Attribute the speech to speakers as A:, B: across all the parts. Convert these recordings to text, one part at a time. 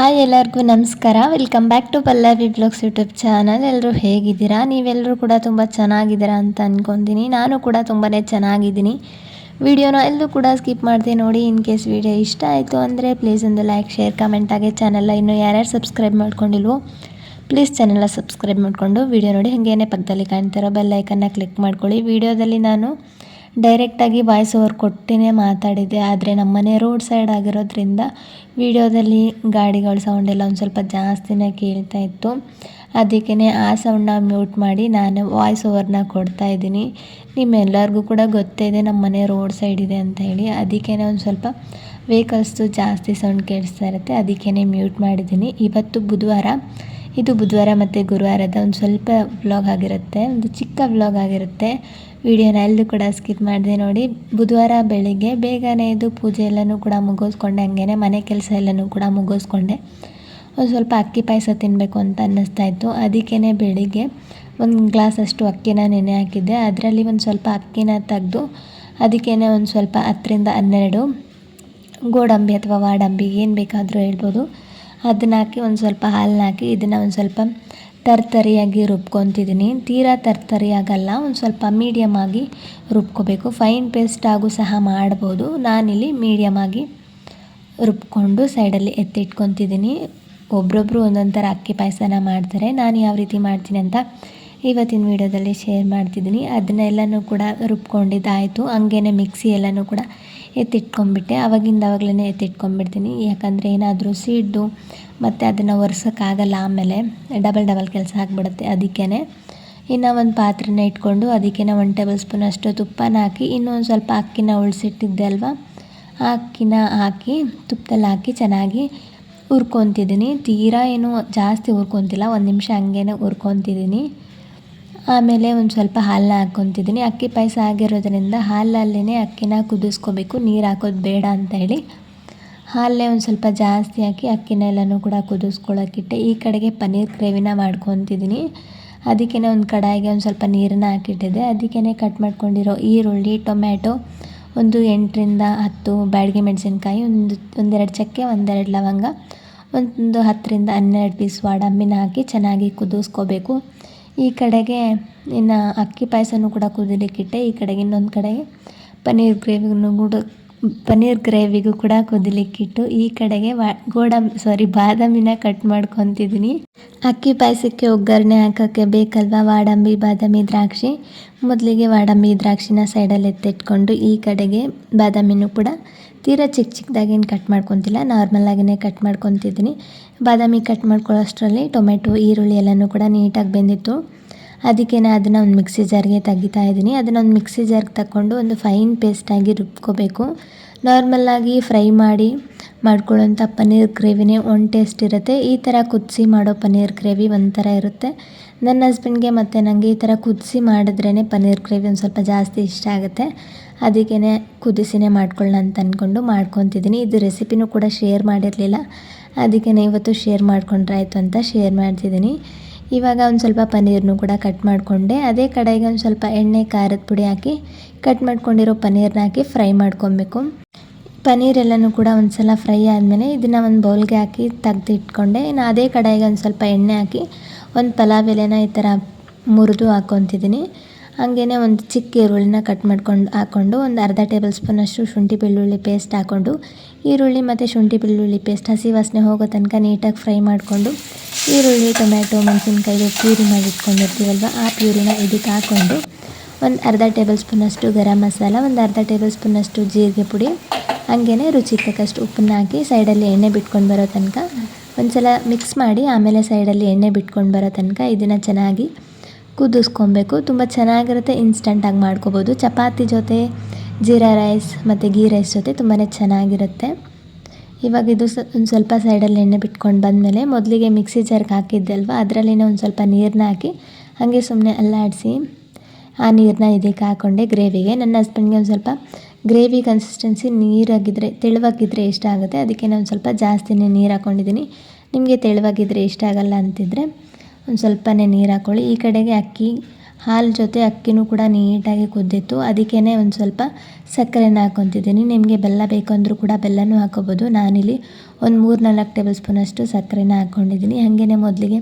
A: Hi ಎಲ್ಲರಿಗೂ ನಮಸ್ಕಾರ. Welcome back to Pallavi blogs YouTube channel ಎಲ್ಲರೂ ಹೇಗಿದ್ದೀರಾ? ನೀವೆಲ್ಲರೂ ಕೂಡ ತುಂಬ ಚೆನ್ನಾಗಿದ್ದೀರಾ ಅಂತ ಅಂದ್ಕೊಂತೀನಿ ನಾನು ಕೂಡ ತುಂಬಾ ಚೆನ್ನಾಗಿದ್ದೀನಿ. ವಿಡಿಯೋನ ಎಲ್ಲೂ ಕೂಡ ಸ್ಕಿಪ್ ಮಾಡಿದೆ ನೋಡಿ ಇನ್ ಕೇಸ್ ವಿಡಿಯೋ ಇಷ್ಟ ಆಯಿತು ಅಂದರೆ ಪ್ಲೀಸ್ ಒಂದು ಲೈಕ್ ಶೇರ್ ಕಮೆಂಟ್ ಆಗಿ ಚಾನಲ್ನ ಇನ್ನೂ ಯಾರ್ಯಾರು ಸಬ್ಸ್ಕ್ರೈಬ್ ಮಾಡ್ಕೊಂಡಿಲ್ವೋ ಪ್ಲೀಸ್ ಚಾನಲ್ನ ಸಬ್ಸ್ಕ್ರೈಬ್ ಮಾಡಿಕೊಂಡು ವಿಡಿಯೋ ನೋಡಿ ಹಾಗೇನೆ ಪಕ್ಕದಲ್ಲಿ ಕಾಣ್ತಿರೋ ಬೆಲ್ಲೈಕನ್ನ ಕ್ಲಿಕ್ ಮಾಡ್ಕೊಳ್ಳಿ. ವಿಡಿಯೋದಲ್ಲಿ ನಾನು ಡೈರೆಕ್ಟಾಗಿ ವಾಯ್ಸ್ ಓವರ್ ಕೊಟ್ಟಿನೇ ಮಾತಾಡಿದ್ದೆ. ಆದರೆ ನಮ್ಮನೆ ರೋಡ್ ಸೈಡ್ ಆಗಿರೋದ್ರಿಂದ ವಿಡಿಯೋದಲ್ಲಿ ಗಾಡಿಗಳ ಸೌಂಡ್ ಎಲ್ಲ ಒಂದು ಸ್ವಲ್ಪ ಜಾಸ್ತಿನೇ ಕೇಳ್ತಾ ಇತ್ತು. ಅದಕ್ಕೇ ಆ ಸೌಂಡನ್ನ ಮ್ಯೂಟ್ ಮಾಡಿ ನಾನು ವಾಯ್ಸ್ ಓವರ್ನ ಕೊಡ್ತಾ ಇದ್ದೀನಿ. ನಿಮ್ಮೆಲ್ಲರಿಗೂ ಕೂಡ ಗೊತ್ತೇ ಇದೆ ನಮ್ಮ ಮನೆ ರೋಡ್ ಸೈಡ್ ಇದೆ ಅಂತ ಹೇಳಿ. ಅದಕ್ಕೇ ಒಂದು ಸ್ವಲ್ಪ ವೆಹಿಕಲ್ಸ್ದು ಜಾಸ್ತಿ ಸೌಂಡ್ ಕೇಳಿಸ್ತಾ ಇರುತ್ತೆ. ಅದಕ್ಕೇ ಮ್ಯೂಟ್ ಮಾಡಿದ್ದೀನಿ. ಇವತ್ತು ಬುಧವಾರ ಇದು ಬುಧವಾರ ಮತ್ತು ಗುರುವಾರದ ಒಂದು ಸ್ವಲ್ಪ ವ್ಲಾಗ್ ಆಗಿರುತ್ತೆ, ಒಂದು ಚಿಕ್ಕ ವ್ಲಾಗ್ ಆಗಿರುತ್ತೆ. ವಿಡಿಯೋನ ಎಲ್ಲೂ ಕೂಡ ಸ್ಕಿಪ್ ಮಾಡಿದೆ ನೋಡಿ. ಬುಧವಾರ ಬೆಳಿಗ್ಗೆ ಬೇಗನೆ ಇದು ಪೂಜೆ ಎಲ್ಲನೂ ಕೂಡ ಮುಗಿಸ್ಕೊಂಡೆ, ಹಂಗೇನೆ ಮನೆ ಕೆಲಸ ಎಲ್ಲನೂ ಕೂಡ ಮುಗಿಸ್ಕೊಂಡೆ. ಒಂದು ಸ್ವಲ್ಪ ಅಕ್ಕಿ ಪಾಯಸ ತಿನ್ನಬೇಕು ಅಂತ ಅನ್ನಿಸ್ತಾ ಇತ್ತು. ಅದಕ್ಕೇ ಬೆಳಿಗ್ಗೆ ಒಂದು ಗ್ಲಾಸ್ ಅಷ್ಟು ಅಕ್ಕಿನ ನೆನೆ ಹಾಕಿದ್ದೆ. ಅದರಲ್ಲಿ ಒಂದು ಸ್ವಲ್ಪ ಅಕ್ಕಿನ ತೆಗೆದು ಅದಕ್ಕೇ ಒಂದು ಸ್ವಲ್ಪ ಹತ್ತರಿಂದ ಹನ್ನೆರಡು ಗೋಡಂಬಿ ಅಥವಾ ವಾಡಂಬಿ ಏನು ಬೇಕಾದರೂ ಹೇಳ್ಬೋದು. ಅದನ್ನ ಹಾಕಿ ಒಂದು ಸ್ವಲ್ಪ ಹಾಲನ್ನ ಹಾಕಿ ಇದನ್ನು ಒಂದು ಸ್ವಲ್ಪ ತರ್ತರಿಯಾಗಿ ರುಬ್ಕೊತಿದ್ದೀನಿ ತೀರಾ ತರ್ತರಿ ಆಗಲ್ಲ ಒಂದು ಸ್ವಲ್ಪ ಮೀಡಿಯಮ್ ಆಗಿ ರುಬ್ಕೋಬೇಕು. ಫೈನ್ ಪೇಸ್ಟ್ ಆಗು ಸಹ ಮಾಡ್ಬೋದು. ನಾನಿಲ್ಲಿ ಮೀಡಿಯಮ್ ಆಗಿ ರುಬ್ಕೊಂಡು ಸೈಡಲ್ಲಿ ಎತ್ತಿಟ್ಕೊತಿದ್ದೀನಿ ಒಬ್ರೊಬ್ಬರು ಒಂದೊಂದು ಥರ ಅಕ್ಕಿ ಪಾಯಸನ ಮಾಡ್ತಾರೆ. ನಾನು ಯಾವ ರೀತಿ ಮಾಡ್ತೀನಿ ಅಂತ ಇವತ್ತಿನ ವೀಡಿಯೋದಲ್ಲಿ ಶೇರ್ ಮಾಡ್ತಿದ್ದೀನಿ ಅದನ್ನೆಲ್ಲನೂ ಕೂಡ ರುಬ್ಕೊಂಡಿದ್ದಾಯಿತು. ಹಂಗೇನೆ ಮಿಕ್ಸಿ ಎಲ್ಲನೂ ಕೂಡ ಎತ್ತಿಟ್ಕೊಂಡ್ಬಿಟ್ಟೆ. ಅವಾಗಿಂದ ಆವಾಗಲೇ ಎತ್ತಿಟ್ಕೊಂಡ್ಬಿಡ್ತೀನಿ. ಯಾಕಂದರೆ ಏನಾದರೂ ಸೀಡ್ದು ಮತ್ತು ಅದನ್ನು ಒರೆಸೋಕ್ಕಾಗಲ್ಲ ಆಮೇಲೆ ಡಬಲ್ ಡಬಲ್ ಕೆಲಸ ಆಗಿಬಿಡುತ್ತೆ ಅದಕ್ಕೇ ಇನ್ನು ಒಂದು ಪಾತ್ರೆನ ಇಟ್ಕೊಂಡು ಅದಕ್ಕೆ ಒಂದು ಟೇಬಲ್ ಸ್ಪೂನ್ ಅಷ್ಟು ತುಪ್ಪನ ಹಾಕಿ, ಇನ್ನೊಂದು ಸ್ವಲ್ಪ ಅಕ್ಕಿನ ಉಳಿಸಿಟ್ಟಿದ್ದೆ ಅಲ್ವಾ? ಆ ಅಕ್ಕಿನ ಹಾಕಿ, ತುಪ್ಪದಲ್ಲಿ ಹಾಕಿ ಚೆನ್ನಾಗಿ ಹುರ್ಕೊತಿದ್ದೀನಿ. ತೀರಾ ಏನು ಜಾಸ್ತಿ ಹುರ್ಕೊತಿಲ್ಲ, ಒಂದು ನಿಮಿಷ ಹಂಗೇ ಹುರ್ಕೊತಿದ್ದೀನಿ. ಆಮೇಲೆ ಒಂದು ಸ್ವಲ್ಪ ಹಾಲನ್ನ ಹಾಕ್ಕೊತಿದ್ದೀನಿ. ಅಕ್ಕಿ ಪಾಯಸ ಆಗಿರೋದ್ರಿಂದ ಹಾಲಲ್ಲೇ ಅಕ್ಕಿನ ಕುದಿಸ್ಕೋಬೇಕು. ನೀರು ಹಾಕೋದು ಬೇಡ ಅಂತ ಹೇಳಿ ಹಾಲೇ ಒಂದು ಸ್ವಲ್ಪ ಜಾಸ್ತಿ ಹಾಕಿ ಅಕ್ಕಿನ ಎಲ್ಲನೂ ಕೂಡ ಕುದಿಸ್ಕೊಳ್ಳೋಕ್ಕಿಟ್ಟೆ ಈ ಕಡೆಗೆ ಪನ್ನೀರ್ ಗ್ರೇವಿನ ಮಾಡ್ಕೊತಿದ್ದೀನಿ. ಅದಕ್ಕೇ ಒಂದು ಕಡಾಯಿಗೆ ಒಂದು ಸ್ವಲ್ಪ ನೀರನ್ನ ಹಾಕಿಟ್ಟಿದ್ದೆ. ಅದಕ್ಕೇ ಕಟ್ ಮಾಡ್ಕೊಂಡಿರೋ ಈರುಳ್ಳಿ, ಟೊಮ್ಯಾಟೊ ಒಂದು ಎಂಟರಿಂದ ಹತ್ತು, ಬ್ಯಾಡಿಗೆ ಮೆಣಸಿನ್ಕಾಯಿ ಒಂದು, ಒಂದೆರಡು ಚಕ್ಕೆ, ಒಂದೆರಡು ಲವಂಗ, ಒಂದು ಹತ್ತರಿಂದ ಹನ್ನೆರಡು ಪೀಸ್ ವಾಡಂಬಿನ ಹಾಕಿ ಚೆನ್ನಾಗಿ ಕುದಿಸ್ಕೋಬೇಕು. ಈ ಕಡೆಗೆ ಇನ್ನು ಅಕ್ಕಿ ಪಾಯಸನೂ ಕೂಡ ಕುದಿಲಿಕ್ಕಿಟ್ಟೆ, ಈ ಕಡೆಗೆ ಇನ್ನೊಂದು ಕಡೆಗೆ ಪನ್ನೀರ್ ಗ್ರೇವಿಗೂ ಕೂಡ, ಪನ್ನೀರ್ ಗ್ರೇವಿಗೂ ಕೂಡ ಕುದಿಲಿಕ್ಕಿಟ್ಟು, ಈ ಕಡೆಗೆ ವಾ ಗೋಡಂಬಿ ಸಾರಿ ಬಾದಾಮಿನ ಕಟ್ ಮಾಡ್ಕೊತಿದ್ದೀನಿ ಅಕ್ಕಿ ಪಾಯಸಕ್ಕೆ ಒಗ್ಗರಣೆ ಹಾಕೋಕ್ಕೆ ಬೇಕಲ್ವಾ ವಾಡಂಬಿ, ಬಾದಾಮಿ, ದ್ರಾಕ್ಷಿ? ಮೊದಲಿಗೆ ವಾಡಂಬಿ, ದ್ರಾಕ್ಷಿನ ಸೈಡಲ್ಲಿ ಎತ್ತಿಟ್ಕೊಂಡು ಈ ಕಡೆಗೆ ಬಾದಾಮಿನೂ ಕೂಡ, ತೀರಾ ಚಿಕ್ಕ ಚಿಕ್ಕದಾಗೇನು ಕಟ್ ಮಾಡ್ಕೊತಿಲ್ಲ ನಾರ್ಮಲಾಗಿಯೇ ಕಟ್ ಮಾಡ್ಕೊತಿದ್ದೀನಿ ಬಾದಾಮಿ ಕಟ್ ಮಾಡ್ಕೊಳ್ಳೋ ಅಷ್ಟರಲ್ಲಿ ಟೊಮೆಟೊ, ಈರುಳ್ಳಿ ಎಲ್ಲನೂ ಕೂಡ ನೀಟಾಗಿ ಬೆಂದಿತ್ತು. ಅದಕ್ಕೆ ಅದನ್ನು ಒಂದು ಮಿಕ್ಸಿ ಜಾರ್ಗೆ ತೆಗಿತಾ ಇದ್ದೀನಿ. ಅದನ್ನು ಒಂದು ಮಿಕ್ಸಿ ಜಾರ್ಗೆ ತಗೊಂಡು ಒಂದು ಫೈನ್ ಪೇಸ್ಟಾಗಿ ರುಬ್ಕೋಬೇಕು. ನಾರ್ಮಲ್ಲಾಗಿ ಫ್ರೈ ಮಾಡಿ ಮಾಡ್ಕೊಳ್ಳೋಂಥ ಪನ್ನೀರ್ ಗ್ರೇವಿನೇ ಒಂದು ಟೇಸ್ಟ್ ಇರುತ್ತೆ. ಈ ಥರ ಕುದಿಸಿ ಮಾಡೋ ಪನ್ನೀರ್ ಗ್ರೇವಿ ಒಂಥರ ಇರುತ್ತೆ. ನನ್ನ ಹಸ್ಬೆಂಡ್ಗೆ ಮತ್ತು ನನಗೆ ಈ ಥರ ಕುದಿಸಿ ಮಾಡಿದ್ರೇ ಪನ್ನೀರ್ ಗ್ರೇವಿ ಒಂದು ಸ್ವಲ್ಪ ಜಾಸ್ತಿ ಇಷ್ಟ ಆಗುತ್ತೆ. ಅದಕ್ಕೇ ಕುದಿಸಿನೇ ಮಾಡ್ಕೊಳ್ಳೋಣ ಅಂತ ಅಂದ್ಕೊಂಡು ಮಾಡ್ಕೊತಿದ್ದೀನಿ. ಇದು ರೆಸಿಪಿನೂ ಕೂಡ ಶೇರ್ ಮಾಡಿರಲಿಲ್ಲ. ಅದಕ್ಕೇ ಇವತ್ತು ಶೇರ್ ಮಾಡ್ಕೊಂಡ್ರೆ ಆಯಿತು ಅಂತ ಶೇರ್ ಮಾಡ್ತಿದ್ದೀನಿ. ಇವಾಗ ಒಂದು ಸ್ವಲ್ಪ ಪನ್ನೀರ್ನೂ ಕೂಡ ಕಟ್ ಮಾಡಿಕೊಂಡೆ. ಅದೇ ಕಡೆಗೆ ಒಂದು ಸ್ವಲ್ಪ ಎಣ್ಣೆ, ಖಾರದ ಪುಡಿ ಹಾಕಿ ಕಟ್ ಮಾಡ್ಕೊಂಡಿರೋ ಪನ್ನೀರ್ನ ಹಾಕಿ ಫ್ರೈ ಮಾಡ್ಕೊಬೇಕು. ಪನ್ನೀರ್ ಎಲ್ಲನೂ ಕೂಡ ಒಂದು ಸಲ ಫ್ರೈ ಆದಮೇಲೆ ಇದನ್ನು ಒಂದು ಬೌಲ್ಗೆ ಹಾಕಿ ತೆಗ್ದು ಇಟ್ಕೊಂಡೆ ಇನ್ನು ಅದೇ ಕಡೆಗೆ ಒಂದು ಸ್ವಲ್ಪ ಎಣ್ಣೆ ಹಾಕಿ ಒಂದು ಪಲಾವ್ ಎಲೆನ ಈ ಥರ ಮುರಿದು ಹಾಕ್ಕೊತಿದ್ದೀನಿ. ಹಾಗೇ ಒಂದು ಚಿಕ್ಕ ಈರುಳ್ಳಿನ ಕಟ್ ಮಾಡ್ಕೊಂಡು ಹಾಕ್ಕೊಂಡು ಒಂದು ಅರ್ಧ ಟೇಬಲ್ ಸ್ಪೂನಷ್ಟು ಶುಂಠಿ ಬೆಳ್ಳುಳ್ಳಿ ಪೇಸ್ಟ್ ಹಾಕ್ಕೊಂಡು ಈರುಳ್ಳಿ ಮತ್ತು ಶುಂಠಿ ಬೆಳ್ಳುಳ್ಳಿ ಪೇಸ್ಟ್ ಹಸಿ ವಾಸನೆ ಹೋಗೋ ತನಕ ನೀಟಾಗಿ ಫ್ರೈ ಮಾಡಿಕೊಂಡು, ಈರುಳ್ಳಿ ಟೊಮ್ಯಾಟೊ ಮೆಣಸಿನ್ಕಾಯಿ ಪ್ಯೂರಿ ಮಾಡಿ ಇಟ್ಕೊಂಡಿರ್ತೀವಲ್ವ, ಆ ಪ್ಯೂರಿನ ಇದಕ್ಕೆ ಹಾಕ್ಕೊಂಡು ಒಂದು ಅರ್ಧ ಟೇಬಲ್ ಸ್ಪೂನಷ್ಟು ಗರಂ ಮಸಾಲ, ಒಂದು ಅರ್ಧ ಟೇಬಲ್ ಸ್ಪೂನಷ್ಟು ಜೀರಿಗೆ ಪುಡಿ ಹಾಗೇ ರುಚಿಗೆ ತಕ್ಕಷ್ಟು ಉಪ್ಪನ್ನ ಹಾಕಿ ಸೈಡಲ್ಲಿ ಎಣ್ಣೆ ಬಿಟ್ಕೊಂಡು ಬರೋ ತನಕ ಒಂದು ಸಲ ಮಿಕ್ಸ್ ಮಾಡಿ ಆಮೇಲೆ ಸೈಡಲ್ಲಿ ಎಣ್ಣೆ ಬಿಟ್ಕೊಂಡು ಬರೋ ತನಕ ಇದನ್ನು ಚೆನ್ನಾಗಿ ಕುದಿಸ್ಕೊಬೇಕು. ತುಂಬ ಚೆನ್ನಾಗಿರುತ್ತೆ ಇನ್ಸ್ಟಂಟಾಗಿ ಮಾಡ್ಕೋಬೋದು. ಚಪಾತಿ ಜೊತೆ ಜೀರಾ ರೈಸ್ ಮತ್ತು ಗೀ ರೈಸ್ ಜೊತೆ ತುಂಬಾ ಚೆನ್ನಾಗಿರುತ್ತೆ. ಇವಾಗ ಇದು ಒಂದು ಸ್ವಲ್ಪ ಸೈಡಲ್ಲಿ ಎಣ್ಣೆ ಬಿಟ್ಕೊಂಡು ಬಂದಮೇಲೆ ಮೊದಲಿಗೆ ಮಿಕ್ಸಿ ಜಾರ್ಗೆ ಹಾಕಿದ್ದೆ ಅಲ್ವಾ ಅದರಲ್ಲಿನೇ ಒಂದು ಸ್ವಲ್ಪ ನೀರನ್ನ ಹಾಕಿ, ಹಾಗೆ ಸುಮ್ಮನೆ ಅಲ್ಲಾಡಿಸಿ ಆ ನೀರನ್ನ ಇದಕ್ಕೆ ಹಾಕ್ಕೊಂಡೆ ಗ್ರೇವಿಗೆ. ನನ್ನ ಹಸ್ಬೆಂಡ್ಗೆ ಒಂದು ಸ್ವಲ್ಪ ಗ್ರೇವಿ ಕನ್ಸಿಸ್ಟೆನ್ಸಿ ನೀರಾಗಿದ್ದರೆ ತೆಳುವಾಗಿದ್ದರೆ ಇಷ್ಟ ಆಗುತ್ತೆ. ಅದಕ್ಕೆ ನಾನು ಸ್ವಲ್ಪ ಜಾಸ್ತಿನೇ ನೀರು ಹಾಕ್ಕೊಂಡಿದ್ದೀನಿ ನಿಮಗೆ ತೆಳುವಾಗಿದ್ದರೆ ಇಷ್ಟ ಆಗಲ್ಲ ಅಂತಿದ್ರೆ ಒಂದು ಸ್ವಲ್ಪನೇ ನೀರು ಹಾಕ್ಕೊಳ್ಳಿ ಈ ಕಡೆಗೆ ಅಕ್ಕಿ, ಹಾಲು ಜೊತೆ ಅಕ್ಕಿನೂ ಕೂಡ ನೀಟಾಗಿ ಕುದ್ದಿತ್ತು. ಅದಕ್ಕೇ ಒಂದು ಸ್ವಲ್ಪ ಸಕ್ಕರೆನ ಹಾಕ್ಕೊತಿದ್ದೀನಿ ನಿಮಗೆ ಬೆಲ್ಲ ಬೇಕು ಕೂಡ ಬೆಲ್ಲನೂ ಹಾಕೋಬೋದು. ನಾನಿಲ್ಲಿ ಒಂದು ಮೂರು ನಾಲ್ಕು ಟೇಬಲ್ ಸ್ಪೂನಷ್ಟು ಸಕ್ಕರೆನ ಹಾಕ್ಕೊಂಡಿದ್ದೀನಿ ಹಾಗೆಯೇ ಮೊದಲಿಗೆ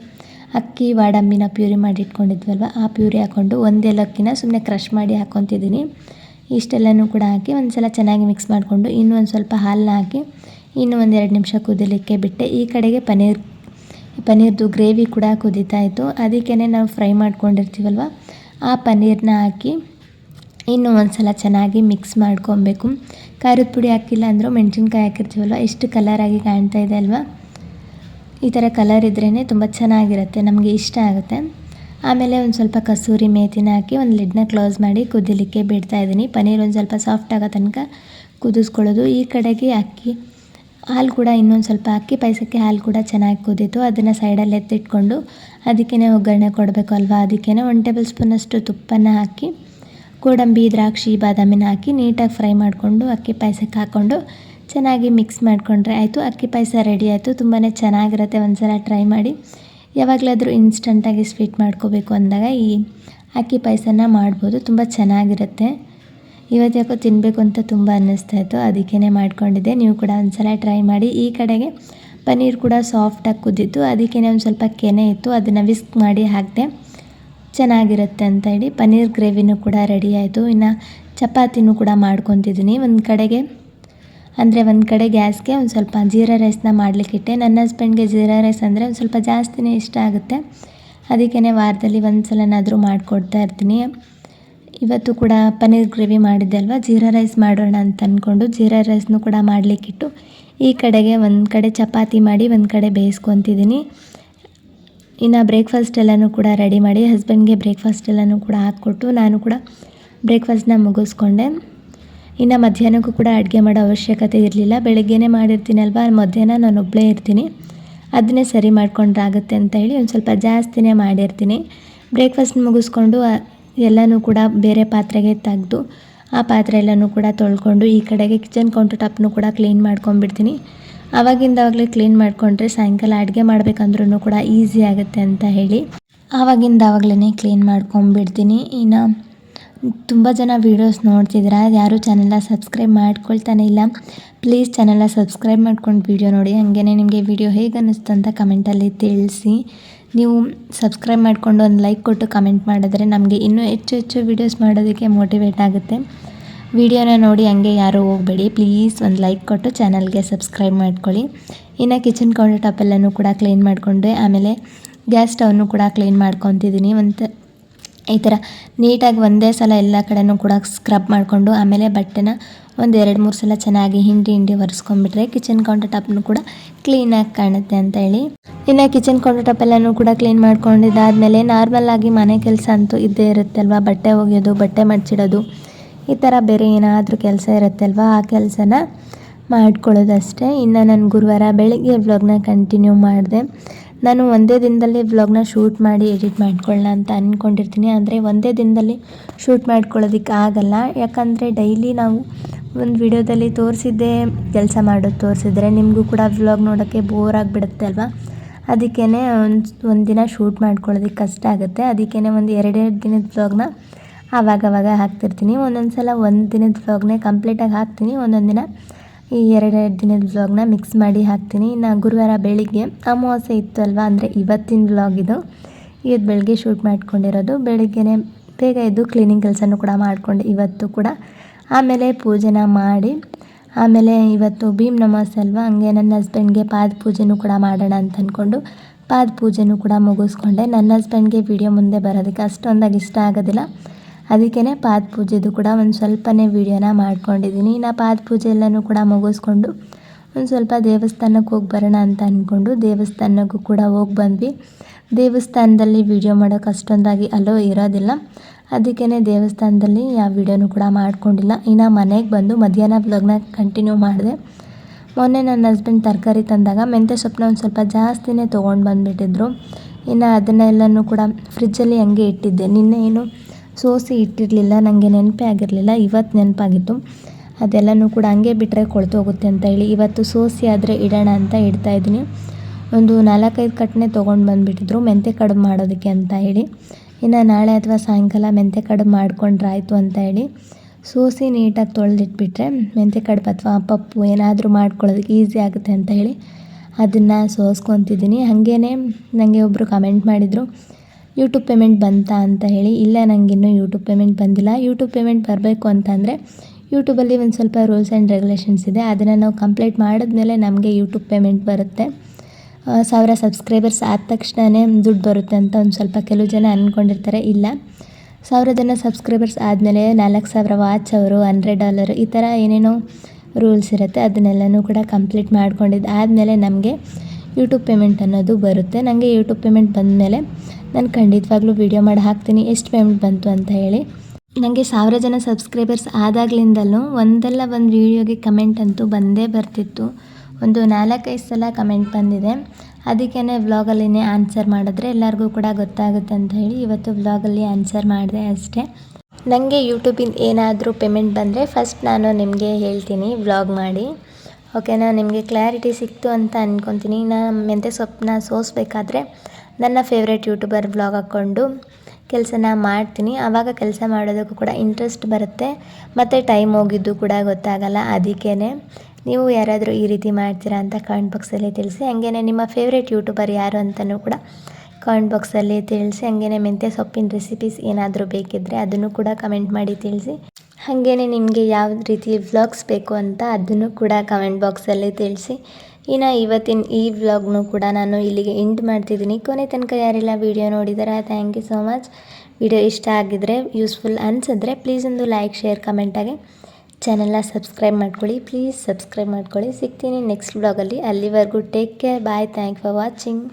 A: ಅಕ್ಕಿ ವಾಡಂಬಿನ ಪ್ಯೂರಿ ಮಾಡಿ ಇಟ್ಕೊಂಡಿದ್ವಲ್ವ, ಆ ಪ್ಯೂರಿ ಹಾಕ್ಕೊಂಡು ಒಂದು ಏಲಕ್ಕಿನ ಸುಮ್ಮನೆ ಕ್ರಷ್ ಮಾಡಿ ಹಾಕ್ಕೊತಿದ್ದೀನಿ ಇಷ್ಟೆಲ್ಲನೂ ಕೂಡ ಹಾಕಿ ಒಂದು ಸಲ ಚೆನ್ನಾಗಿ ಮಿಕ್ಸ್ ಮಾಡಿಕೊಂಡು ಇನ್ನೂ ಒಂದು ಸ್ವಲ್ಪ ಹಾಲನ್ನ ಹಾಕಿ ಇನ್ನೂ ಒಂದೆರಡು ನಿಮಿಷ ಕುದಿಲಿಕ್ಕೆ ಬಿಟ್ಟೆ. ಈ ಕಡೆಗೆ ಪನ್ನೀರ್ ಪನ್ನೀರ್ದು ಗ್ರೇವಿ ಕೂಡ ಕುದೀತಾ ಇತ್ತು ಅದಕ್ಕೇ ನಾವು ಫ್ರೈ ಮಾಡ್ಕೊಂಡಿರ್ತೀವಲ್ವ? ಆ ಪನ್ನೀರನ್ನ ಹಾಕಿ ಇನ್ನೂ ಒಂದು ಸಲ ಚೆನ್ನಾಗಿ ಮಿಕ್ಸ್ ಮಾಡ್ಕೊಬೇಕು. ಖಾರದ ಪುಡಿ ಹಾಕಿಲ್ಲ ಅಂದರೂ ಮೆಣಸಿನ್ಕಾಯಿ ಹಾಕಿರ್ತೀವಲ್ವ? ಎಷ್ಟು ಕಲರಾಗಿ ಕಾಣ್ತಾ ಇದೆ ಅಲ್ವಾ? ಈ ಥರ ಕಲರ್ ಇದ್ರೇ ತುಂಬ ಚೆನ್ನಾಗಿರುತ್ತೆ, ನಮಗೆ ಇಷ್ಟ ಆಗುತ್ತೆ. ಆಮೇಲೆ ಒಂದು ಸ್ವಲ್ಪ ಕಸೂರಿ ಮೇಥಿನ ಹಾಕಿ ಒಂದು ಲಿಡ್ನ ಕ್ಲೋಸ್ ಮಾಡಿ ಕುದಿಲಿಕ್ಕೆ ಬಿಡ್ತಾ ಇದ್ದೀನಿ ಪನ್ನೀರ್ ಒಂದು ಸ್ವಲ್ಪ ಸಾಫ್ಟ್ ಆಗೋ ತನಕ ಕುದಿಸ್ಕೊಳ್ಳೋದು. ಈ ಕಡೆಗೆ ಅಕ್ಕಿ ಹಾಲು ಕೂಡ ಇನ್ನೊಂದು ಸ್ವಲ್ಪ ಅಕ್ಕಿ ಪಾಯಸಕ್ಕೆ ಹಾಲು ಕೂಡ ಚೆನ್ನಾಗಿ ಕುದೀತು ಅದನ್ನು ಸೈಡಲ್ಲಿ ಎತ್ತಿಟ್ಕೊಂಡು ಅದಕ್ಕೇ ಒಗ್ಗರಣೆ ಕೊಡಬೇಕು ಅಲ್ವಾ? ಅದಕ್ಕೇ ಒನ್ ಟೇಬಲ್ ಸ್ಪೂನಷ್ಟು ತುಪ್ಪನ ಹಾಕಿ ಗೋಡಂಬಿ ದ್ರಾಕ್ಷಿ, ಬಾದಾಮಿನ ಹಾಕಿ ನೀಟಾಗಿ ಫ್ರೈ ಮಾಡಿಕೊಂಡು ಅಕ್ಕಿ ಪಾಯಸಕ್ಕೆ ಹಾಕ್ಕೊಂಡು ಚೆನ್ನಾಗಿ ಮಿಕ್ಸ್ ಮಾಡಿಕೊಂಡ್ರೆ ಆಯಿತು. ಅಕ್ಕಿ ಪಾಯಸ ರೆಡಿ ಆಯಿತು. ತುಂಬಾ ಚೆನ್ನಾಗಿರುತ್ತೆ. ಒಂದು ಸಲ ಟ್ರೈ ಮಾಡಿ. ಯಾವಾಗಲಾದರೂ ಇನ್ಸ್ಟಂಟಾಗಿ ಸ್ವೀಟ್ ಮಾಡ್ಕೋಬೇಕು ಅಂದಾಗ ಈ ಅಕ್ಕಿ ಪಾಯಸನ ಮಾಡ್ಬೋದು. ತುಂಬ ಚೆನ್ನಾಗಿರುತ್ತೆ. ಇವತ್ತು ಯಾಕೋ ತಿನ್ನಬೇಕು ಅಂತ ತುಂಬ ಅನ್ನಿಸ್ತಾಯಿತ್ತು ಅದಕ್ಕೇ ಮಾಡಿಕೊಂಡಿದ್ದೆ. ನೀವು ಕೂಡ ಒಂದು ಸಲ ಟ್ರೈ ಮಾಡಿ. ಈ ಕಡೆಗೆ ಪನ್ನೀರ್ ಕೂಡ ಸಾಫ್ಟಾಗಿ ಕುದ್ದಿತ್ತು ಅದಕ್ಕೇ ಒಂದು ಸ್ವಲ್ಪ ಕೆನೆ ಇತ್ತು, ಅದನ್ನು ವಿಸ್ಕ್ ಮಾಡಿ ಹಾಕಿದೆ ಚೆನ್ನಾಗಿರುತ್ತೆ ಅಂತ ಹೇಳಿ ಪನ್ನೀರ್ ಗ್ರೇವಿನೂ ಕೂಡ ರೆಡಿ ಆಯಿತು. ಇನ್ನು ಚಪಾತಿನೂ ಕೂಡ ಮಾಡ್ಕೊತಿದ್ದೀನಿ. ಒಂದು ಕಡೆಗೆ, ಅಂದರೆ ಒಂದು ಕಡೆ ಗ್ಯಾಸ್ಗೆ ಒಂದು ಸ್ವಲ್ಪ ಜೀರಾ ರೈಸ್ನ ಮಾಡಲಿಕ್ಕಿಟ್ಟೆ ನನ್ನ ಹಸ್ಬೆಂಡ್ಗೆ ಜೀರಾ ರೈಸ್ ಅಂದರೆ ಒಂದು ಸ್ವಲ್ಪ ಜಾಸ್ತಿನೇ ಇಷ್ಟ ಆಗುತ್ತೆ. ಅದಕ್ಕೇ ವಾರದಲ್ಲಿ ಒಂದು ಸಲನಾದರೂ ಮಾಡಿಕೊಡ್ತಾ ಇರ್ತೀನಿ. ಇವತ್ತು ಕೂಡ ಪನ್ನೀರ್ ಗ್ರೇವಿ ಮಾಡಿದ್ದೆ ಅಲ್ವಾ? ಜೀರಾ ರೈಸ್ ಮಾಡೋಣ ಅಂತ ಅಂದ್ಕೊಂಡು ಜೀರಾ ರೈಸ್ನು ಕೂಡ ಮಾಡಲಿಕ್ಕಿಟ್ಟು ಈ ಕಡೆಗೆ ಒಂದು ಕಡೆ ಚಪಾತಿ ಮಾಡಿ ಒಂದು ಕಡೆ ಬೇಯಿಸ್ಕೊತಿದ್ದೀನಿ. ಇನ್ನು ಬ್ರೇಕ್ಫಾಸ್ಟ್ ಎಲ್ಲನೂ ಕೂಡ ರೆಡಿ ಮಾಡಿ ಹಸ್ಬೆಂಡ್ಗೆ ಬ್ರೇಕ್ಫಾಸ್ಟ್ ಎಲ್ಲನೂ ಕೂಡ ಹಾಕ್ಕೊಟ್ಟು ನಾನು ಕೂಡ ಬ್ರೇಕ್ಫಾಸ್ಟ್ನ ಮುಗಿಸ್ಕೊಂಡೆ. ಇನ್ನು ಮಧ್ಯಾಹ್ನಕ್ಕೂ ಕೂಡ ಅಡುಗೆ ಮಾಡೋ ಅವಶ್ಯಕತೆ ಇರಲಿಲ್ಲ. ಬೆಳಗ್ಗೆನೇ ಮಾಡಿರ್ತೀನಲ್ವ ಮಧ್ಯಾಹ್ನ ನಾನು ಒಬ್ಬಳೇ ಇರ್ತೀನಿ. ಅದನ್ನೇ ಸರಿ ಮಾಡ್ಕೊಂಡ್ರಾಗುತ್ತೆ ಅಂತ ಹೇಳಿ ಒಂದು ಸ್ವಲ್ಪ ಜಾಸ್ತಿನೇ ಮಾಡಿರ್ತೀನಿ. ಬ್ರೇಕ್ಫಾಸ್ಟ್ ಮುಗಿಸ್ಕೊಂಡು ಎಲ್ಲನೂ ಕೂಡ ಬೇರೆ ಪಾತ್ರೆಗೆ ತೆಗೆದು, ಆ ಪಾತ್ರೆ ಎಲ್ಲನೂ ಕೂಡ ತೊಳ್ಕೊಂಡು ಈ ಕಡೆಗೆ ಕಿಚನ್ ಕೌಂಟರ್ ಟಾಪ್ನು ಕೂಡ ಕ್ಲೀನ್ ಮಾಡ್ಕೊಂಡ್ಬಿಡ್ತೀನಿ. ಆವಾಗಿಂದಾಗಲೇ ಕ್ಲೀನ್ ಮಾಡಿಕೊಂಡ್ರೆ ಸಾಯಂಕಾಲ ಅಡುಗೆ ಮಾಡಬೇಕಂದ್ರೂ ಕೂಡ ಈಸಿ ಆಗುತ್ತೆ ಅಂತ ಹೇಳಿ ಆವಾಗಿಂದಾವಾಗಲೇ ಕ್ಲೀನ್ ಮಾಡ್ಕೊಂಬಿಡ್ತೀನಿ ಇನ್ನು ತುಂಬ ಜನ ವೀಡಿಯೋಸ್ ನೋಡ್ತಿದ್ದೀರಾ, ಯಾರೂ ಚಾನೆಲ್ನ ಸಬ್ಸ್ಕ್ರೈಬ್ ಮಾಡ್ಕೊಳ್ತಾನೆ ಇಲ್ಲ ಪ್ಲೀಸ್ ಚಾನೆಲ್ನ ಸಬ್ಸ್ಕ್ರೈಬ್ ಮಾಡ್ಕೊಂಡು ವೀಡಿಯೋ ನೋಡಿ. ಹಾಗೇ ನಿಮಗೆ ವೀಡಿಯೋ ಹೇಗೆ ಅನ್ನಿಸ್ತು ಅಂತ ಕಮೆಂಟಲ್ಲಿ ತಿಳಿಸಿ. ನೀವು ಸಬ್ಸ್ಕ್ರೈಬ್ ಮಾಡಿಕೊಂಡು ಒಂದು ಲೈಕ್ ಕೊಟ್ಟು ಕಮೆಂಟ್ ಮಾಡಿದ್ರೆ ನಮಗೆ ಇನ್ನೂ ಹೆಚ್ಚು ಹೆಚ್ಚು ವೀಡಿಯೋಸ್ ಮಾಡೋದಕ್ಕೆ ಮೋಟಿವೇಟ್ ಆಗುತ್ತೆ. ವಿಡಿಯೋನ ನೋಡಿ ಹಂಗೆ ಯಾರೂ ಹೋಗಬೇಡಿ. ಪ್ಲೀಸ್ ಒಂದು ಲೈಕ್ ಕೊಟ್ಟು ಚಾನಲ್ಗೆ ಸಬ್ಸ್ಕ್ರೈಬ್ ಮಾಡ್ಕೊಳ್ಳಿ. ಇನ್ನು ಕಿಚನ್ ಕೌಂಟರ್ ಟಾಪೆಲ್ಲನೂ ಕೂಡ ಕ್ಲೀನ್ ಮಾಡಿಕೊಂಡೆ. ಆಮೇಲೆ ಗ್ಯಾಸ್ ಸ್ಟವ್ನು ಕೂಡ ಕ್ಲೀನ್ ಮಾಡ್ಕೊತಿದ್ದೀನಿ. ಒಂದು ಈ ಥರ ನೀಟಾಗಿ ಒಂದೇ ಸಲ ಎಲ್ಲ ಕಡೆನೂ ಕೂಡ ಸ್ಕ್ರಬ್ ಮಾಡಿಕೊಂಡು ಆಮೇಲೆ ಬಟ್ಟೆನ ಒಂದು ಎರಡು ಮೂರು ಸಲ ಚೆನ್ನಾಗಿ ಹಿಂಡಿ ಹಿಂಡಿ ಒರೆಸ್ಕೊಂಡ್ಬಿಟ್ರೆ ಕಿಚನ್ ಕೌಂಟರ್ ಟಾಪ್ನು ಕೂಡ ಕ್ಲೀನಾಗಿ ಕಾಣುತ್ತೆ ಅಂತ ಹೇಳಿ. ಇನ್ನು ಕಿಚನ್ ಕೌಂಟರ್ ಟಾಪ್ ಎಲ್ಲನೂ ಕೂಡ ಕ್ಲೀನ್ ಮಾಡ್ಕೊಂಡಿದ್ದಾದಮೇಲೆ ನಾರ್ಮಲ್ ಆಗಿ ಮನೆ ಕೆಲಸ ಅಂತೂ ಇದ್ದೇ ಇರುತ್ತೆ ಅಲ್ವಾ ಬಟ್ಟೆ ಒಗೆಯೋದು, ಬಟ್ಟೆ ಮಡ್ಚಿಡೋದು, ಈ ಥರ ಬೇರೆ ಏನಾದರೂ ಕೆಲಸ ಇರುತ್ತೆ ಅಲ್ವಾ ಆ ಕೆಲಸನ ಮಾಡ್ಕೊಳ್ಳೋದಷ್ಟೇ. ಇನ್ನು ನಾನು ಗುರುವಾರ ಬೆಳಗ್ಗೆ ವ್ಲಾಗ್ನ ಕಂಟಿನ್ಯೂ ಮಾಡಿದೆ. ನಾನು ಒಂದೇ ದಿನದಲ್ಲಿ ವ್ಲಾಗ್ನ ಶೂಟ್ ಮಾಡಿ ಎಡಿಟ್ ಮಾಡ್ಕೊಳ್ಳೋಣ ಅಂತ ಅಂದ್ಕೊಂಡಿರ್ತೀನಿ ಅಂದರೆ ಒಂದೇ ದಿನದಲ್ಲಿ ಶೂಟ್ ಮಾಡ್ಕೊಳ್ಳೋದಕ್ಕೆ ಆಗಲ್ಲ. ಯಾಕಂದರೆ ಡೈಲಿ ನಾವು ಒಂದು ವಿಡಿಯೋದಲ್ಲಿ ತೋರಿಸಿದ್ದೇ ಕೆಲಸ ಮಾಡೋದು ತೋರಿಸಿದ್ರೆ ನಿಮಗೂ ಕೂಡ ವ್ಲಾಗ್ ನೋಡೋಕ್ಕೆ ಬೋರ್ ಆಗಿಬಿಡುತ್ತೆ ಅಲ್ವಾ? ಅದಕ್ಕೇ ಒಂದು ಒಂದು ದಿನ ಶೂಟ್ ಮಾಡ್ಕೊಳ್ಳೋದಕ್ಕೆ ಕಷ್ಟ ಆಗುತ್ತೆ. ಅದಕ್ಕೇ ಒಂದು ಎರಡೆರಡು ದಿನದ ವ್ಲಾಗ್ನ ಆವಾಗವಾಗ ಹಾಕ್ತಿರ್ತೀನಿ. ಒಂದೊಂದು ಸಲ ಒಂದು ದಿನದ ವ್ಲಾಗ್ನೇ ಕಂಪ್ಲೀಟಾಗಿ ಹಾಕ್ತೀನಿ. ಒಂದೊಂದು ದಿನ ಈ ಎರಡೆರಡು ದಿನದ ವ್ಲಾಗ್ನ ಮಿಕ್ಸ್ ಮಾಡಿ ಹಾಕ್ತೀನಿ. ಇನ್ನು ಗುರುವಾರ ಬೆಳಿಗ್ಗೆ ಅಮಾವಾಸ್ಯೆ ಇತ್ತು ಅಲ್ವಾ? ಅಂದರೆ ಇವತ್ತಿನ ವ್ಲಾಗ್ ಇದು. ಇವತ್ತು ಬೆಳಗ್ಗೆ ಶೂಟ್ ಮಾಡ್ಕೊಂಡಿರೋದು. ಬೆಳಿಗ್ಗೆನೇ ಬೇಗ ಎದ್ದು ಕ್ಲೀನಿಂಗ್ ಕೆಲಸನೂ ಕೂಡ ಮಾಡಿಕೊಂಡು ಇವತ್ತು ಕೂಡ ಆಮೇಲೆ ಪೂಜೆನ ಮಾಡಿ, ಆಮೇಲೆ ಇವತ್ತು ಭೀಮ್ ನಮಾಸ್ ಅಲ್ವಾ? ಹಂಗೆ ನನ್ನ ಹಸ್ಬೆಂಡ್ಗೆ ಪಾದ ಪೂಜೆನೂ ಕೂಡ ಮಾಡೋಣ ಅಂತ ಅಂದ್ಕೊಂಡು ಪಾದ ಪೂಜೆನೂ ಕೂಡ ಮುಗಿಸ್ಕೊಂಡೆ. ನನ್ನ ಹಸ್ಬೆಂಡ್ಗೆ ವಿಡಿಯೋ ಮುಂದೆ ಬರೋದಕ್ಕೆ ಅಷ್ಟೊಂದಾಗಿ ಇಷ್ಟ ಆಗೋದಿಲ್ಲ. ಅದಕ್ಕೇ ಪಾದ ಪೂಜೆದು ಕೂಡ ಒಂದು ಸ್ವಲ್ಪನೇ ವೀಡಿಯೋನ ಮಾಡ್ಕೊಂಡಿದ್ದೀನಿ ಇನ್ನು ಪಾದ ಪೂಜೆ ಎಲ್ಲನೂ ಕೂಡ ಮುಗಿಸ್ಕೊಂಡು ಒಂದು ಸ್ವಲ್ಪ ದೇವಸ್ಥಾನಕ್ಕೆ ಹೋಗಿ ಬರೋಣ ಅಂತ ಅಂದ್ಕೊಂಡು ದೇವಸ್ಥಾನಕ್ಕೂ ಕೂಡ ಹೋಗಿ ಬಂದ್ವಿ. ದೇವಸ್ಥಾನದಲ್ಲಿ ವೀಡಿಯೋ ಮಾಡೋಕೆ ಅಷ್ಟೊಂದಾಗಿ ಅಲೋ ಇರೋದಿಲ್ಲ. ಅದಕ್ಕೇ ದೇವಸ್ಥಾನದಲ್ಲಿ ಯಾವ ವೀಡಿಯೋನೂ ಕೂಡ ಮಾಡ್ಕೊಂಡಿಲ್ಲ. ಇನ್ನು ಮನೆಗೆ ಬಂದು ಮಧ್ಯಾಹ್ನ ಬ್ಲಾಗ್ನ ಕಂಟಿನ್ಯೂ ಮಾಡಿದೆ. ಮೊನ್ನೆ ನನ್ನ ಹಸ್ಬೆಂಡ್ ತರಕಾರಿ ತಂದಾಗ ಮೆಂತ್ಯ ಸೊಪ್ಪನ್ನ ಒಂದು ಸ್ವಲ್ಪ ಜಾಸ್ತಿನೇ ತೊಗೊಂಡು ಬಂದುಬಿಟ್ಟಿದ್ರು. ಇನ್ನು ಅದನ್ನೆಲ್ಲನೂ ಕೂಡ ಫ್ರಿಜ್ಜಲ್ಲಿ ಹಂಗೆ ಇಟ್ಟಿದ್ದೆ. ನಿನ್ನೆ ಏನು ಸೋಸಿ ಇಟ್ಟಿರಲಿಲ್ಲ ನನಗೆ ನೆನಪೇ ಆಗಿರಲಿಲ್ಲ ಇವತ್ತು ನೆನಪಾಗಿತ್ತು. ಅದೆಲ್ಲನೂ ಕೂಡ ಹಂಗೆ ಬಿಟ್ಟರೆ ಕೊಳ್ತೋಗುತ್ತೆ ಅಂತ ಹೇಳಿ ಇವತ್ತು ಸೋಸಿ ಆದರೆ ಇಡೋಣ ಅಂತ ಇಡ್ತಾ ಇದ್ದೀನಿ. ಒಂದು ನಾಲ್ಕೈದು ಕಟ್ಟನೆ ತೊಗೊಂಡು ಬಂದುಬಿಟ್ಟಿದ್ರು, ಮೆಂತ್ಯ ಕಡುಬು ಮಾಡೋದಕ್ಕೆ ಅಂತ ಹೇಳಿ. ಇನ್ನು ನಾಳೆ ಅಥವಾ ಸಾಯಂಕಾಲ ಮೆಂತ್ಯ ಕಡುಬು ಮಾಡ್ಕೊಂಡ್ರೆ ಆಯಿತು ಅಂತ ಹೇಳಿ. ಸೋಸಿ ನೀಟಾಗಿ ತೊಳೆದಿಟ್ಬಿಟ್ರೆ ಮೆಂತ್ಯ ಕಡುಬು ಅಥವಾ ಪಪ್ಪು ಏನಾದರೂ ಮಾಡ್ಕೊಳ್ಳೋದಕ್ಕೆ ಈಸಿ ಆಗುತ್ತೆ ಅಂತ ಹೇಳಿ ಅದನ್ನು ಸೋಸ್ಕೊತಿದ್ದೀನಿ. ಹಾಗೇ ನನಗೆ ಒಬ್ಬರು ಕಮೆಂಟ್ ಮಾಡಿದರು ಯೂಟ್ಯೂಬ್ ಪೇಮೆಂಟ್ ಬಂತಾ ಅಂತ ಹೇಳಿ, ಇಲ್ಲ ನನಗಿನ್ನೂ ಯೂಟ್ಯೂಬ್ ಪೇಮೆಂಟ್ ಬಂದಿಲ್ಲ. ಯೂಟ್ಯೂಬ್ ಪೇಮೆಂಟ್ ಬರಬೇಕು ಅಂತಂದರೆ ಯೂಟ್ಯೂಬಲ್ಲಿ ಒಂದು ಸ್ವಲ್ಪ ರೂಲ್ಸ್ ಆ್ಯಂಡ್ ರೆಗ್ಯುಲೇಷನ್ಸ್ ಇದೆ. ಅದನ್ನು ನಾವು ಕಂಪ್ಲೀಟ್ ಮಾಡಿದ್ಮೇಲೆ ನಮಗೆ ಯೂಟ್ಯೂಬ್ ಪೇಮೆಂಟ್ ಬರುತ್ತೆ. ಸಾವಿರ ಸಬ್ಸ್ಕ್ರೈಬರ್ಸ್ ಆದ ತಕ್ಷಣವೇ ದುಡ್ಡು ಬರುತ್ತೆ ಅಂತ ಒಂದು ಸ್ವಲ್ಪ ಕೆಲವು ಜನ ಅಂದ್ಕೊಂಡಿರ್ತಾರೆ ಇಲ್ಲ ಸಾವಿರ ಜನ ಸಬ್ಸ್ಕ್ರೈಬರ್ಸ್ ಆದಮೇಲೆ ನಾಲ್ಕು ಸಾವಿರ ವಾಚ್ ಅವರು, ಹಂಡ್ರೆಡ್ ಡಾಲರ್ ಈ ಥರ ಏನೇನೋ ರೂಲ್ಸ್ ಇರುತ್ತೆ. ಅದನ್ನೆಲ್ಲನೂ ಕೂಡ ಕಂಪ್ಲೀಟ್ ಮಾಡ್ಕೊಂಡಿದ್ದು ಆದಮೇಲೆ ನಮಗೆ ಯೂಟ್ಯೂಬ್ ಪೇಮೆಂಟ್ ಅನ್ನೋದು ಬರುತ್ತೆ. ನನಗೆ ಯೂಟ್ಯೂಬ್ ಪೇಮೆಂಟ್ ಬಂದಮೇಲೆ ನಾನು ಖಂಡಿತವಾಗ್ಲೂ ವೀಡಿಯೋ ಮಾಡಿ ಹಾಕ್ತೀನಿ. ಎಷ್ಟು ಪೇಮೆಂಟ್ ಬಂತು ಅಂತ ಹೇಳಿ. ನನಗೆ ಸಾವಿರ ಜನ ಸಬ್ಸ್ಕ್ರೈಬರ್ಸ್ ಆದಾಗ್ಲಿಂದಲೂ ಒಂದಲ್ಲ ಒಂದು ವೀಡಿಯೋಗೆ ಕಮೆಂಟ್ ಅಂತೂ ಬಂದೇ ಬರ್ತಿತ್ತು. ಒಂದು ನಾಲ್ಕೈದು ಸಲ ಕಮೆಂಟ್ ಬಂದಿದೆ. ಅದಕ್ಕೇ ವ್ಲಾಗಲ್ಲಿನೇ ಆನ್ಸರ್ ಮಾಡಿದ್ರೆ ಎಲ್ಲರಿಗೂ ಕೂಡ ಗೊತ್ತಾಗುತ್ತೆ ಅಂತ ಹೇಳಿ ಇವತ್ತು ವ್ಲಾಗಲ್ಲಿ ಆನ್ಸರ್ ಮಾಡಿದೆ ಅಷ್ಟೇ. ನನಗೆ ಯೂಟ್ಯೂಬಿಂದ ಏನಾದರೂ ಪೇಮೆಂಟ್ ಬಂದರೆ ಫಸ್ಟ್ ನಾನು ನಿಮಗೆ ಹೇಳ್ತೀನಿ ವ್ಲಾಗ್ ಮಾಡಿ. ಓಕೆನಾ ನಿಮಗೆ ಕ್ಲಾರಿಟಿ ಸಿಕ್ತು ಅಂತ ಅಂದ್ಕೊತೀನಿ ನಾನು ಮೆಂತ್ಯ ಸೊಪ್ಪನ್ನ ಸೋಸಬೇಕಾದ್ರೆ ನನ್ನ ಫೇವ್ರೆಟ್ ಯೂಟ್ಯೂಬರ್ ವ್ಲಾಗ್ ಹಾಕ್ಕೊಂಡು ಕೆಲಸನ ಮಾಡ್ತೀನಿ. ಆವಾಗ ಕೆಲಸ ಮಾಡೋದಕ್ಕೂ ಕೂಡ ಇಂಟ್ರೆಸ್ಟ್ ಬರುತ್ತೆ. ಮತ್ತು ಟೈಮ್ ಹೋಗಿದ್ದು ಕೂಡ ಗೊತ್ತಾಗಲ್ಲ. ಅದಕ್ಕೇ ನೀವು ಯಾರಾದರೂ ಈ ರೀತಿ ಮಾಡ್ತೀರಾ ಅಂತ ಕಾಮೆಂಟ್ ಬಾಕ್ಸಲ್ಲಿ ತಿಳಿಸಿ. ಹಾಗೇ ನಿಮ್ಮ ಫೇವ್ರೆಟ್ ಯೂಟ್ಯೂಬರ್ ಯಾರು ಅಂತಲೂ ಕೂಡ ಕಾಮೆಂಟ್ ಬಾಕ್ಸಲ್ಲಿ ತಿಳಿಸಿ. ಹಾಗೇ ಮೆಂತ್ಯ ಸೊಪ್ಪಿನ ರೆಸಿಪೀಸ್ ಏನಾದರೂ ಬೇಕಿದ್ದರೆ ಅದನ್ನು ಕೂಡ ಕಮೆಂಟ್ ಮಾಡಿ ತಿಳಿಸಿ. ಹಾಗೇ ನಿಮಗೆ ಯಾವ ರೀತಿ ವ್ಲಾಗ್ಸ್ ಬೇಕು ಅಂತ ಅದನ್ನು ಕೂಡ ಕಮೆಂಟ್ ಬಾಕ್ಸಲ್ಲಿ ತಿಳಿಸಿ. ಇನ್ನು ಇವತ್ತಿನ ಈ ವ್ಲಾಗ್ನು ಕೂಡ ನಾನು ಇಲ್ಲಿಗೆ ಎಂಡ್ ಮಾಡ್ತಿದ್ದೀನಿ. ಕೊನೆ ತನಕ ಯಾರೆಲ್ಲ video ನೋಡಿದಾರ thank you so much video ಇಷ್ಟ ಆಗಿದ್ರೆ ಯೂಸ್ಫುಲ್ ಅನಿಸಿದ್ರೆ ಪ್ಲೀಸ್ ಒಂದು ಲೈಕ್ ಶೇರ್ ಕಮೆಂಟಾಗಿ ಚಾನೆಲ್ನ ಸಬ್ಸ್ಕ್ರೈಬ್ ಮಾಡ್ಕೊಳ್ಳಿ. ಪ್ಲೀಸ್ ಸಬ್ಸ್ಕ್ರೈಬ್ ಮಾಡ್ಕೊಳ್ಳಿ. ಸಿಗ್ತೀನಿ ನೆಕ್ಸ್ಟ್ ವ್ಲಾಗಲ್ಲಿ ಅಲ್ಲಿವರೆಗೂ take care bye thank for watching